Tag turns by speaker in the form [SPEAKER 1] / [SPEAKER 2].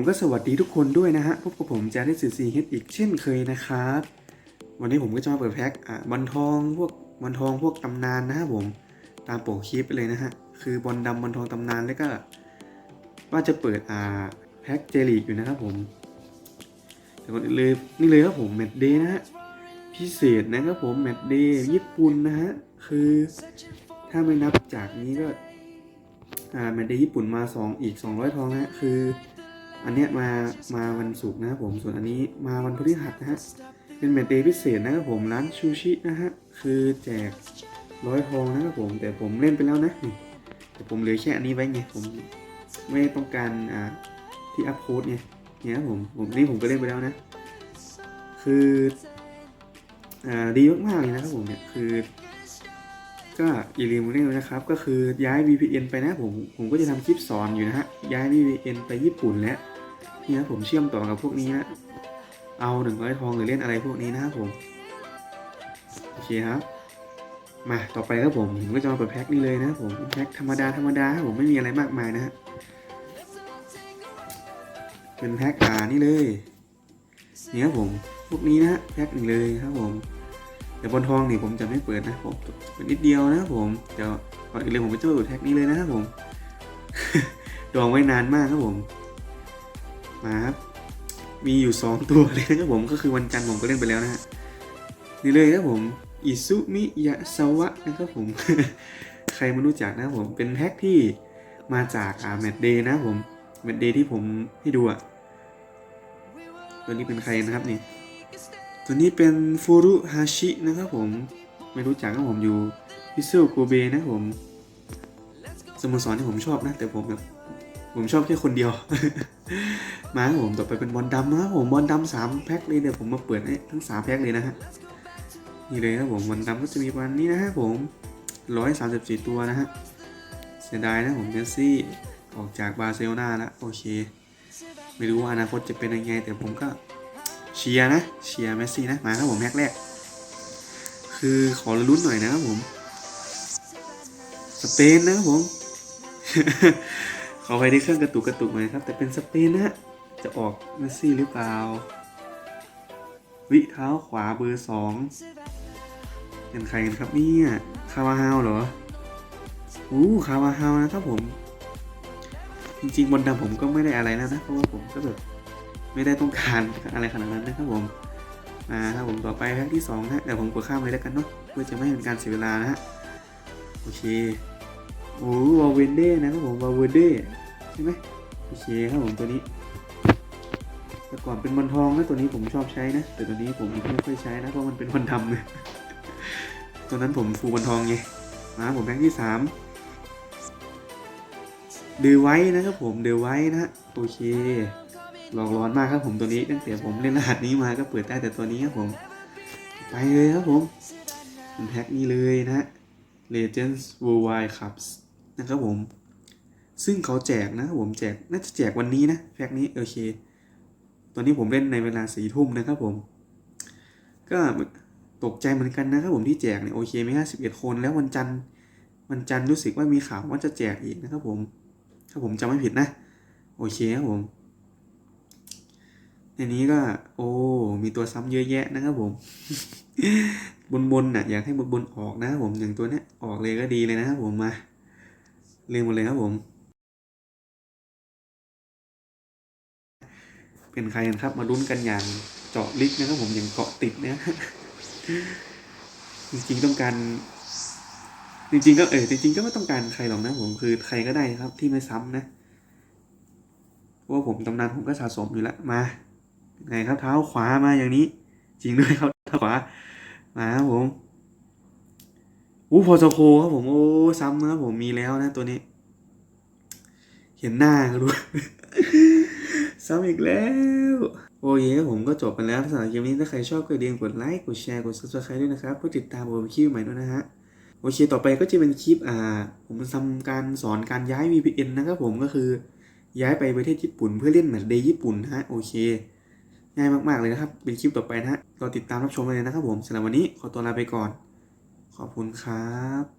[SPEAKER 1] ผมก็สวัสดีทุกคนด้วยนะฮะ พบกับผมแจาริสซีเฮดอีกเช่นเคยนะครับ วันนี้ผมก็จะมาเปิดแพ็คอะบอลทองพวกบอลทองพวกตำนานนะครับผม ตามโปกคลิปไปเลยนะฮะ คือบอลดำบอลทองตำนานแล้วก็ ว่าจะเปิดอ่าแพ็คเจลีกอยู่นะครับผมแต่ก่อนเลยนี่เลยครับผมแมตเดย์นะฮะ พิเศษนะครับผมแมตเดย์ญี่ปุ่นนะฮะ คือถ้าไม่นับจากนี้ก็อ่าแมตเดย์ญี่ปุ่นมาสองอีก 200 ทองนะฮะคือ อันเนี้ยมามาวันศุกร์นะครับผมส่วนอันนี้มาวันพฤหัสนะฮะเป็นแมตเดย์พิเศษนะครับผมร้านชูชินะฮะคือแจกร้อยทองนะครับผม แต่ผมเล่นไปแล้วนะแต่ผมเหลือแค่อันนี้ไว้ไงผมไม่ต้องการอ่าที่อัพโค้ดไงเนี่ยครับผมผมนี่ผมก็เล่นไปแล้วนะ คืออ่าดีมากๆเลยนะครับผมเนี่ยคือ ก็อย่าลืมเล่นด้วยนะครับ ก็คือย้าย VPN ไปนะผมผมก็จะทำคลิปสอนอยู่นะฮะย้าย VPN ไปญี่ปุ่นแล้วนี่นะผมเชื่อมต่อกับพวกนี้นะเอาหนึ่งร้อยทองหรือเล่นอะไรพวกนี้นะครับผมโอเคครับมาต่อไปครับผมผมก็จะมาเปิดแพ็คนี้เลยนะผมแพ็คธรรมดาธรรมดาครับผมไม่มีอะไรมากมายนะฮะเป็นแพ็คอ่านี่เลยนี่ครับผมพวกนี้นะฮะแพ็คหนึ่งเลยครับผม แต่บนทองนี่ผมจะไม่เปิดนะผมเป็นนิดเดียวนะครับผมเดี๋ยวก่อนอื่นเลยผมก็จะเปิดแพ็คนี้เลยนะครับผมดองไว้นานมากครับผมมาครับมีอยู่สองตัวเลยนะครับผมก็คือวันจันทร์ผมก็เล่นไปแล้วนะฮะนี่เลยครับผมอิซุมิยะสวะนะครับผมใครไม่รู้จักนะครับผมเป็นแพ็กที่มาจากอ่าแมตเดย์นะครับผมแมตเดย์ที่ผมให้ดูอะตัวนี้เป็นใครนะครับนี่ ตัวนี้เป็นฟูรุฮาชินะครับผมไม่รู้จักครับผมอยู่พิเซลโกเบนะผมสโมสรที่ผมชอบนะ แต่ผมแบบผมชอบแค่คนเดียว มาครับผมต่อไปเป็นบอลดำนะผมบอลดำสามแพ็คเลยเดี๋ยผมมาเปิดให้ทั้งสามแพ็คเลยนะฮะนี่เลยครับผมวันดำก็จะมีประมาณนี้นะฮะผมร้อยสามสิบสี่ตัวนะฮะเสียดายนะผมเจสซี่ออกจากบาร์เซโลนาแล้วโอเค ไม่รู้ว่าอนาคตจะเป็นยังไง แต่ผมก็ เชียร์นะเชียร์เมสซี่นะมาครับผมแพ็คแรก คือขอลุ้นหน่อยนะครับผม สเปนนะครับผม ขอไปที่เครื่องกระตุกกระตุกหน่อยครับ แต่เป็นสเปนนะฮะจะออกเมสซี่หรือเปล่า วิเท้าขวาเบอร์สองเป็นใครกันครับเนี่ยคาวาฮาวเหรออู้คาวาฮาวนะครับผม จริงๆบนดำผมก็ไม่ได้อะไรแล้วนะ เพราะว่าผมก็แบบ ไม่ได้ต้องการอะไรขนาดนั้นนะครับผมมาครับผมต่อไปแพ็คที่สองฮะแต่ผมกดข้ามเลยแล้วกันเนาะเพื่อจะไม่เป็นการเสียเวลานะฮะโอเคโอ้วาเวนเด้นะครับผมวาเวนเด้ใช่ไหมโอเคครับผมตัวนี้ แต่ก่อนเป็นบอลทองนะตัวนี้ผมชอบใช้นะ แต่ตัวนี้ผมไม่ค่อยใช้นะเพราะมันเป็นบอลดำเลยตัวนั้นผมฟูบอลทองไงมาผมแบงค์ที่สามเดือไว้นะครับผมเดือไว้นะฮะโอเค หลอกร้อนมากครับผมตัวนี้ตั้งแต่ผมเล่นรหัสนี้มาก็เปิดได้แต่ตัวนี้ครับผม ไปเลยครับผมแพ็คนี้เลยนะ Legends Worldwide Cups นะครับผม ซึ่งเขาแจกนะผมแจกน่าจะแจกวันนี้นะแพ็คนี้โอเค ตอนนี้ผมเล่นในเวลาสี่ทุ่มนะครับผม ก็ตกใจเหมือนกันนะครับผมที่แจกเนี่ยโอเคไม่ห้าสิบเอ็ดคนแล้ววันจันทร์วันจันทร์รู้สึกว่ามีข่าวว่าจะแจกอีกนะครับผม ถ้าผมจำไม่ผิดนะ โอเคครับผม ในนี้ก็ โอ้ มีตัวซ้ำเยอะแยะนะครับผม บนบนน่ะ อยากให้บนบนออกนะครับผมอย่างตัวเนี้ยออกเลยก็ดีเลยนะครับผมมาเรียงหมดเลยครับผม เป็นใครกันครับมาลุ้นกันอย่างเจาะลึกนะครับผมอย่างเกาะติดเนี่ยจริงๆต้องการ จริงๆก็เออจริงๆก็ไม่ต้องการใครหรอกนะผมคือใครก็ได้ครับที่ไม่ซ้ำนะเพราะว่าผมตำนานผมก็สะสมอยู่แล้วมา ไงครับเท้าขวามาอย่างนี้ จริงด้วยครับเท้าขวามาครับผมอู้พอสโคครับผมโอ้ซ้ำนะครับผมมีแล้วนะตัวนี้ เห็นหน้าก็รู้ซ้ำอีกแล้วโอเคผมก็จบไปแล้วสำหรับคลิปนี้ถ้าใครชอบก็อย่าลืมกดไลค์กดแชร์กด subscribe ด้วยนะครับเพื่อติดตามผมคลิปใหม่ด้วยนะฮะโอเคต่อไปก็จะเป็นคลิปอ่า ผมทำการสอนการย้าย VPN นะครับผมก็คือย้ายไปประเทศญี่ปุ่นเพื่อเล่นแมตช์เดย์ญี่ปุ่นนะฮะโอเค ง่ายมากๆเลยนะครับ เป็นคลิปต่อไปนะฮะรอติดตามรับชมเลยนะครับผมสำหรับวันนี้ขอตัวลาไปก่อน ขอบคุณครับ